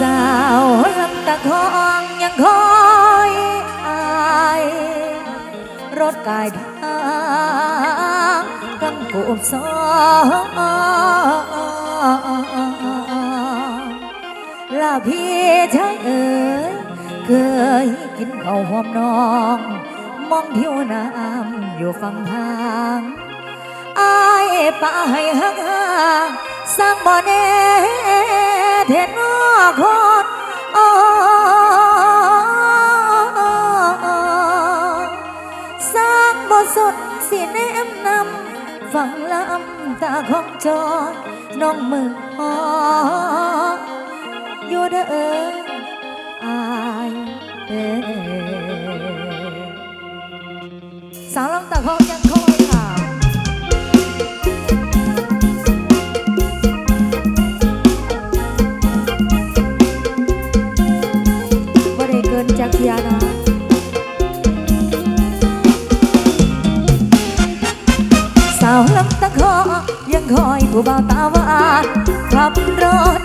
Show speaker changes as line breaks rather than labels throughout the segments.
สาวรับตะคองยังคอยอาย รถกายทางกังกูบสองลาพี่ชายเอ๋ยเคยกินข้าวหอมน้อง มองผิวน้ำอยู่ฝั่งทางอายป่าให้ฮักฮักสร้างบ่อแน่ เทนนอคนอ่อนสร้างบ่สดสิแนมนำฟังลำตาของจอยน้องมือหออยู่เด้ออายเอ้ยสาวลำตาเขายังคอยค่ ผู้บ่าวตาหวานขับรถ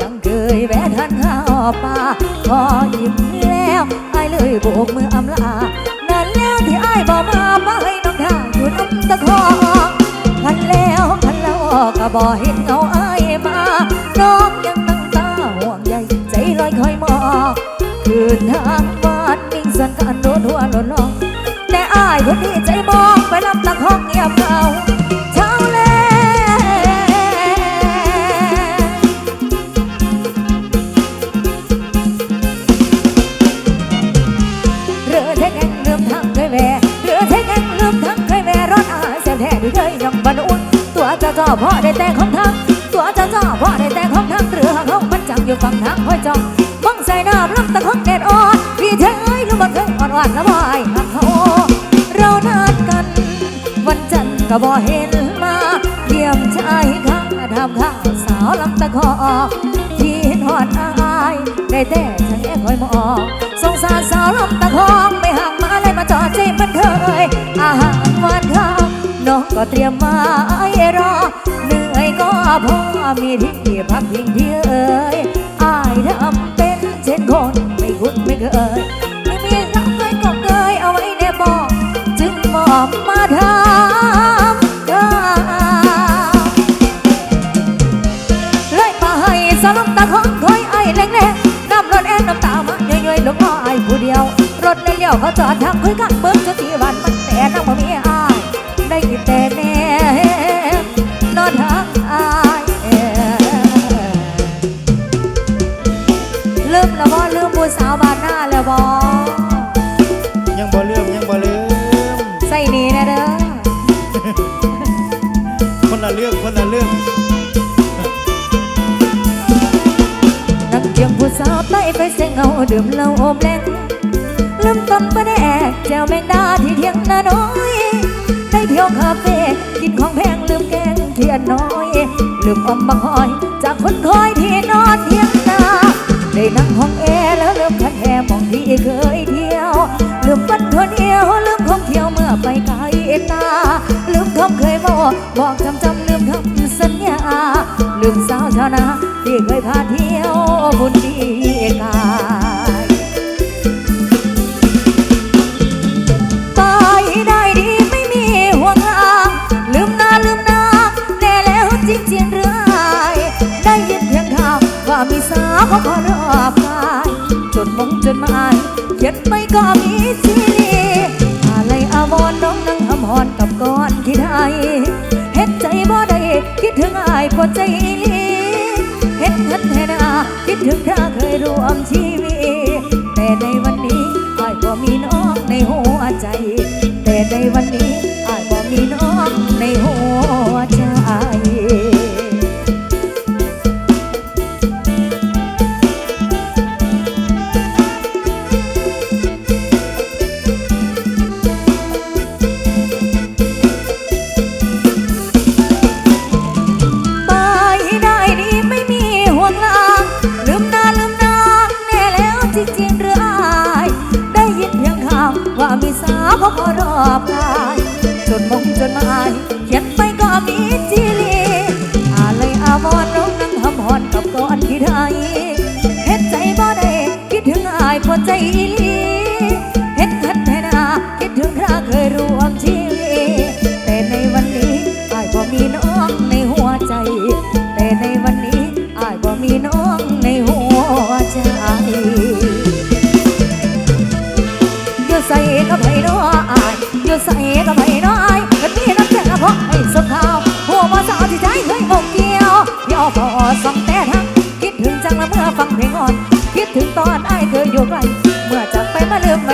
ยังเคยแวะทันข้าวป่าพอยิ้มแล้วไอ้ายเลยโบกมืออำลานั่นแล้วที่ไอ้ายบอกมาไปน้องทางอยู่ลำตะคอพันแล้วพันแล้วก็บ่เห็นเงาไอ้ายมาน้อง จ้าจ่อพ่อได้แต่ของทางตัวเจ้าจ่อพ่อได้แต่ของทางเรือหางห้องมันจังอยู่ฝั่งทางห้อยจองมองใส่น้ำลำตะห้องแดดอ่อนพี่เธอเอ้ยลูกบังเคยอ่อนหวานละบอยหักเขาเรานัดกัน วันจันทร์ก็บ่เห็นมาเยี่ยมชายข้าทำข้าวสาวลำตะคอที่เห็นหอดอายได้แต่ ก็เตรียมมาให้รอ เหนื่อยก็พอมีที่พักพิงที่เอ่ยอายทำเป็นเช่นคนไม่คุ้นไม่เคยไม่มีรักเคยก็เคยเอาไว้ในบอกจึงมอบมาทำได้เลยมาให้สลับตาของคอยไอ้แรงแรงน้ำรถแอนน้ำตามาย่อยๆลงมาไอ้ผู้เดียว รถในเลี้ยวเขาจอดทางคุยกันเบิ้งจนที่บ้านมันแต่น้ำบ่มีย แต่แน่นอนทางอายลืมแล้วบ่ลืมผู้สาวบ้านหน้าแล้วบ่
ยังบ่ลืมยังบ่ลืม
ใส่นี่นะเด้อ
คนละเรื่องคนละเรื่อง
นักเจียงผู้สาวใต้ไฟเสียงเงาดื่มเหล้าอมแรงลืมต้นปลาแดกแจวแมงดาที่เทียงนาน้อย ที่ยวคาเฟ่กินของแพงลืมแกงเทียนน้อย ลืมอมบังหอย จากคนคอยที่นอนเทียงนาได้นั่งห้องแอร์แล้วลืมคันแอร์มองที่เคยเที่ยว ลืมวันคนเดียวลืมของเที่ยวเมื่อไปไกลตา ลืมคำเคยบอกบอกจำจำลืมคำสัญญา ลืมสาวชาวนาที่เคยพาเที่ยวบุญดี รอบกายจดมงจดหมายเขียนไปก็มีซีรีอะไรอาวรณ์น้องนั่งหำหอนกับก้อนที่ไทยเห็นใจบ่ได้คิดถึงอายปวดใจลีเห็นเงินเห็นอาคิดถึงเธอเคยรวมชีวิตแต่ในวันนี้อายบ่มีน้องในหัวใจ แต่ในวันนี้อายบ่มีน้องในหัว จริงหรืออได้ยินเพียงคำว่ามีสาวเขาขอรอบกายจนมองจนมายเขียนไปก็มีจีลีอาเลยอาวอนร้องนั่งหำหอนกับก้อนที่ไทยเฮ็ดใจบ่ได้คิดถึงอายพอใจอีลีเฮ็ดคัดแทนาคิดถึงคระเคยรวมชีวิแต่ในวันนี้อายพอมีน้องในหัวใจ แต่ในวันนี้ ส่ก็ไม่น้ออายอยู่ใส่ก็ไม่น้อยกันมีน้ำใจเพราะไอ้สมข่าวหัวมาสาวที่ใจเคยอกเกี่ยวเดี๋ยวพอสองแต่ทั้งคิดถึงจังละเมื่อฟังเพลงอ่อน คิดถึงตอนไอ้เคยอยู่ไกล เมื่อจากไปมาลืมไ